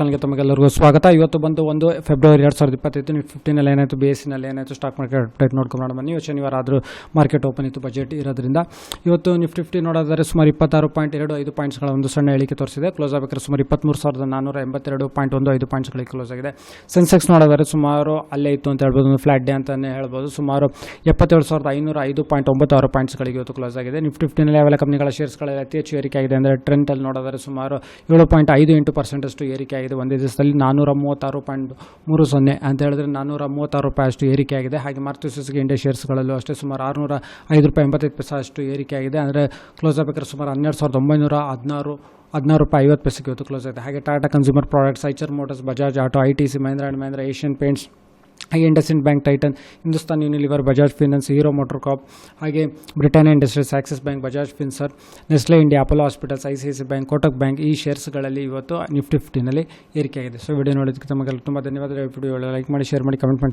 ಚಾನಲ್ಗೆ ತಮಗೆಲ್ಲರಿಗೂ ಸ್ವಾಗತ. ಇವತ್ತು ಬಂದು ಒಂದು ಫೆಬ್ರವರಿ ಎರಡು ಸಾವಿರದ ಇಪ್ಪತ್ತೈದು, ನೀವು ಫಿಫ್ಟೀನಲ್ಲಿ ಏನಾಯಿತು ಬಿ ಎಸ್ ಸಿನಲ್ಲಿ ಏನಾಯಿತು ಸ್ಟಾಕ್ ಮಾರ್ಕೆಟ್ ಅಪ್ಡೇಟ್ ನೋಡ್ಕೊಂಡು ಬನ್ನಿ ಇವತ್ತು ಶನಿವಾರ ಆದರೂ ಮಾರ್ಕೆಟ್ ಓಪನ್ ಇತ್ತು ಬಜೆಟ್ ಇರೋದ್ರಿಂದ. ಇವತ್ತು ನಿಫ್ಟಿ ಫಿಫ್ಟಿ ನೋಡೋದಾದರೆ ಸುಮಾರು ಇಪ್ಪತ್ತಾರು ಪಾಯಿಂಟ್ ಎರಡು ಐದು ಪಾಯಿಂಟ್ಸ್ಗಳ ಒಂದು ಸಣ್ಣ ಇಳಿಕೆ ತೋರಿಸಿದೆ. ಕ್ಲೋಸ್ ಆಗಬೇಕಾದ್ರೆ ಸುಮಾರು ಇಪ್ಪತ್ತ್ಮೂರು ಸಾವಿರದ ನಾನ್ನೂರ ಎಂಬತ್ತೆರಡು ಪಾಯಿಂಟ್ ಒಂದು ಐದು ಪಾಯಿಂಟ್ಸ್ಗಳಿಗೆ ಕ್ಲೋಸ್ ಆಗಿದೆ. ಸೆನ್ಸೆಕ್ಸ್ ನೋಡೋದಾದರೆ ಸುಮಾರು ಅಲ್ಲೇ ಇತ್ತು ಅಂತ ಹೇಳ್ಬೋದು, ಒಂದು ಫ್ಲಾಟ್ ಡೇ ಅಂತಲೇ ಹೇಳ್ಬೋದು. ಸುಮಾರು ಎಪ್ಪತ್ತೇಳು ಸಾವಿರದ ಐನೂರ ಐದು ಪಾಯಿಂಟ್ ಒಂಬತ್ತು ಆರು ಪಾಯಿಂಟ್ಸ್ಗಳಿಗೆ ಇವತ್ತು ಕ್ಲೋಸ್ ಆಗಿದೆ. ನಿಫ್ಟಿ ಫಿಫ್ಟಿನಲ್ಲಿ ಯಾವೆಲ್ಲ ಕಂಪ್ನಿಗಳ ಶೇರ್ಸ್ಗಳಲ್ಲಿ ಅತಿ ಹೆಚ್ಚು ಏರಿಕೆ ಆಗಿದೆ ಅಂದರೆ ಟ್ರೆಂಟಲ್ಲಿ ನೋಡೋದಾದರೆ ಸುಮಾರು ಏಳು ಪಾಯಿಂಟ್ ಐದು ಎಂಟು ಪರ್ಸೆಂಟಷ್ಟು ಏರಿಕೆ ಆಗಿದೆ. ಒಂದೇ ದಿವಸದಲ್ಲಿ ನಾನ್ನೂರ ಮೂವತ್ತಾರು ಪಾಯಿಂಟ್ ಮೂರು ಸೊನ್ನೆ ಅಂತ ಹೇಳಿದ್ರೆ ನಾನ್ನೂರ ಮೂವತ್ತಾರು ರೂಪಾಯಿ ಅಷ್ಟು ಏರಿಕೆಯಾಗಿದೆ. ಹಾಗೆ ಮಾರುತಿ ಸುಸುಕಿ ಇಂಡಿಯಾ ಶೇರ್ಸ್ಗಳಲ್ಲೂ ಅಷ್ಟೇ ಸುಮಾರು ಆರುನೂರ ಐದು ರೂಪಾಯಿ ಎಂಬತ್ತೈದು ಪೈಸೆ ಅಷ್ಟು ಏರಿಕೆಯಾಗಿದೆ. ಅಂದರೆ ಕ್ಲೋಸ್ ಆಗಬೇಕಾದ್ರೆ ಸುಮಾರು ಹನ್ನೆರಡು ಸಾವಿರದ ಒಂಬೈನೂರ ಹದಿನಾರು ಹದಿನಾರು ರೂಪಾಯಿ ಐವತ್ತು ಪೈಸೆಗೆ ಇವತ್ತು ಕ್ಲೋಸ್ ಆಗಿದೆ. ಹಾಗೆ Tata Consumer Products Eicher Motors Bajaj Auto I T C Mahendra and Mahindra Asian paints ಹಾಗೆ IndusInd Bank Titan, Hindustan Unilever, Bajaj Finance, Hero MotoCorp ಹಾಗೆ Britannia Industries Axis Bank, Bajaj Finserv, Nestle India, Apollo Hospitals, I C I C Bank, Kotak Bank ಈ ಶೇರ್ಸ್ಗಳಲ್ಲಿ ಇವತ್ತು Nifty ಫಿಫ್ಟಿನಲ್ಲಿ ಏರಿಕೆಯಾಗಿದೆ. So video ನೋಡೋದಕ್ಕೆ ತಮಗೆಲ್ಲ ತುಂಬ ಧನ್ಯವಾದಗಳು. ವಿಡಿಯೋ ಲೈಕ್ ಮಾಡಿ ಶೇರ್ ಮಾಡಿ ಕಮೆಂಟ್ ಮಾಡಿ.